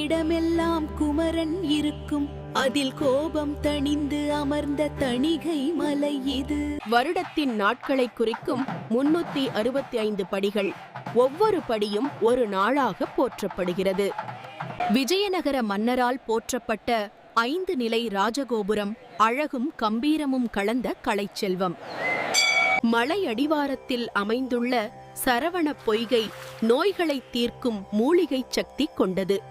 இடமெல்லாம் குமரன் இருக்கும். அதில் கோபம் தணிந்து அமர்ந்த தணிகை மலை இது. வருடத்தின் நாட்களை குறிக்கும் முன்னூத்தி அறுபத்தி ஐந்து படிகள் ஒவ்வொரு படியும் ஒரு நாளாக போற்றப்படுகிறது. விஜயநகர மன்னரால் போற்றப்பட்ட ஐந்து நிலை ராஜகோபுரம் அழகும் கம்பீரமும் கலந்த கலைச்செல்வம் மலை அடிவாரத்தில் அமைந்துள்ள சரவண பொய்கை நோய்களை தீர்க்கும் மூலிகை சக்தி கொண்டது.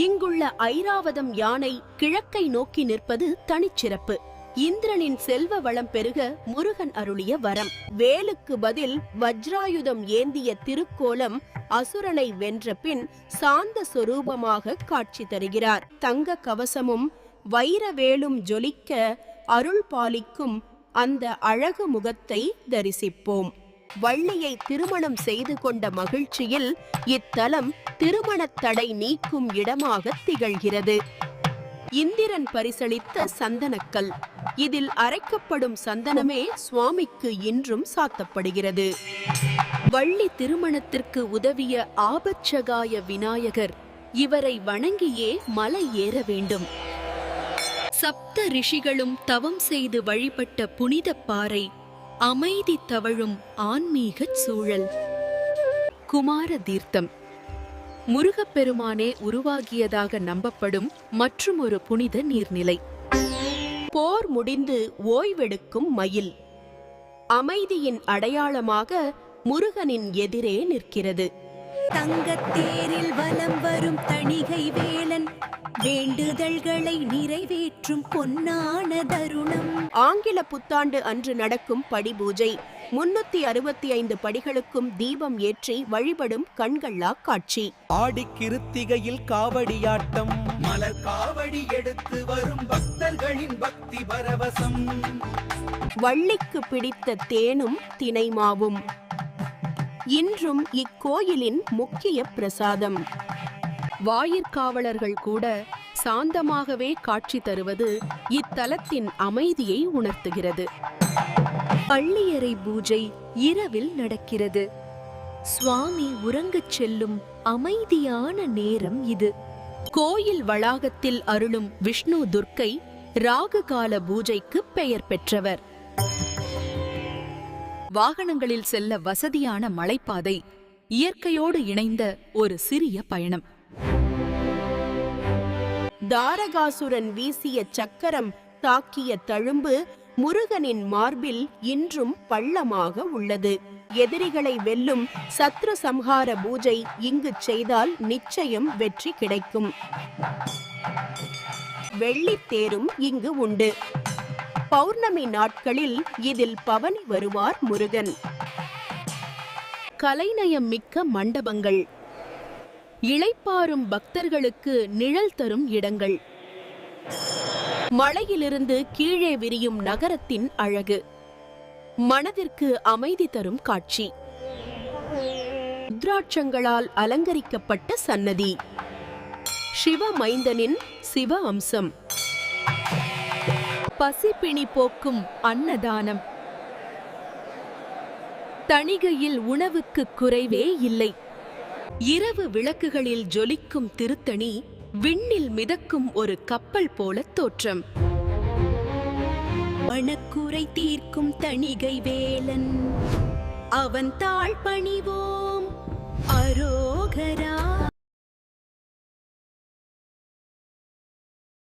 இங்குள்ள ஐராவதம் யானை கிழக்கை நோக்கி நிற்பது தனிச்சிறப்பு. இந்திரனின் செல்வ வளம் பெருக முருகன் அருளிய வரம். வேலுக்கு பதில் வஜ்ராயுதம் ஏந்திய திருக்கோலம் அசுரனை வென்ற பின் சாந்த சொரூபமாக காட்சி தருகிறார். தங்க கவசமும் வைரவேலும் ஜொலிக்க அருள் பாலிக்கும் அந்த அழகு முகத்தை தரிசிப்போம். வள்ளியை திருமணம் செய்து கொண்ட மகிழ்ச்சியில் இத்தலம் திருமணத் தடை நீக்கும் இடமாக திகழ்கிறது. இந்திரன் பரிசளித்த சந்தனக்கல். இதில் அரைக்கப்படும் சந்தனமே சுவாமிக்கு இன்றும் சாத்தப்படுகிறது. வள்ளி திருமணத்திற்கு உதவிய ஆபச்சகாய விநாயகர் இவரை வணங்கியே மலை ஏற வேண்டும். சப்த ரிஷிகளும் தவம் செய்து வழிபட்ட புனித பாறை அமைதி தவழும் ஆன்மீகச் சூழல். குமார தீர்த்தம் முருகப்பெருமானே உருவாகியதாக நம்பப்படும் மற்றுமொரு புனித நீர்நிலை. போர் முடிந்து ஓய்வெடுக்கும் மயில். அமைதியின் அடையாளமாக முருகனின் எதிரே நிற்கிறது. தங்கத்தேரில் வலம் வரும் தணிகை வேலன். வேண்டுதல்களை நிறைவேற்றும் பொன்னான தருணம். ஆங்கில புத்தாண்டு அன்று நடக்கும் படி பூஜை முன்னூத்தி அறுபத்தி ஐந்து படிகளுக்கும் தீபம் ஏற்றி வழிபடும் கண்கள்ளா காட்சி. ஆடி கிருத்திகையில் காவடியாட்டம். மலர் காவடி எடுத்து வரும் பக்தர்களின் பக்தி பரவசம். வள்ளிக்கு பிடித்த தேனும் தினைமாவும். இன்றும் இக்கோயிலின் முக்கிய பிரசாதம். வாயிற்காவலர்கள் கூட சாந்தமாகவே காட்சி தருவது இத்தலத்தின் அமைதியை உணர்த்துகிறது. பள்ளியறை பூஜை இரவில் நடக்கிறது. சுவாமி உறங்கச் செல்லும் அமைதியான நேரம் இது. கோயில் வளாகத்தில் அருளும் விஷ்ணு துர்க்கை ராகுகால பூஜைக்கு பெயர் பெற்றவர். வாகனங்களில் செல்ல வசதியான மலைப்பாதை இயற்கையோடு இணைந்த ஒரு சிறிய பயணம். தாரகாசுரன் வீசிய சக்கரம் தாக்கிய தழும்பு முருகனின் மார்பில் இன்றும் பள்ளமாக உள்ளது. எதிரிகளை வெல்லும் சத்ரு சம்ஹார பூஜை இங்கு செய்தால் நிச்சயம் வெற்றி கிடைக்கும். வெள்ளித்தேரும் இங்கு உண்டு. பௌர்ணமி நாட்களில் இதில் பவனி வருவார் முருகன். கலைநயம் மிக்க மண்டபங்கள். இளைப்பாறும் பக்தர்களுக்கு நிழல் தரும் இடங்கள். மலையிலிருந்து கீழே விரியும் நகரத்தின் அழகு. மனதிற்கு அமைதி தரும் காட்சி. ருத்ராட்சங்களால் அலங்கரிக்கப்பட்ட சன்னதி. சிவ மைந்தனின் சிவ அம்சம். பசிப்பிணி போக்கும் அன்னதானம். தணிகையில் உணவுக்கு குறைவே இல்லை. இரவு விளக்குகளில் ஜொலிக்கும் திருத்தணி விண்ணில் மிதக்கும் ஒரு கப்பல் போல தோற்றம். மணக்குறை தீர்க்கும் தணிகை வேலன். அவன் தாழ் பணிவோம் அரோகரா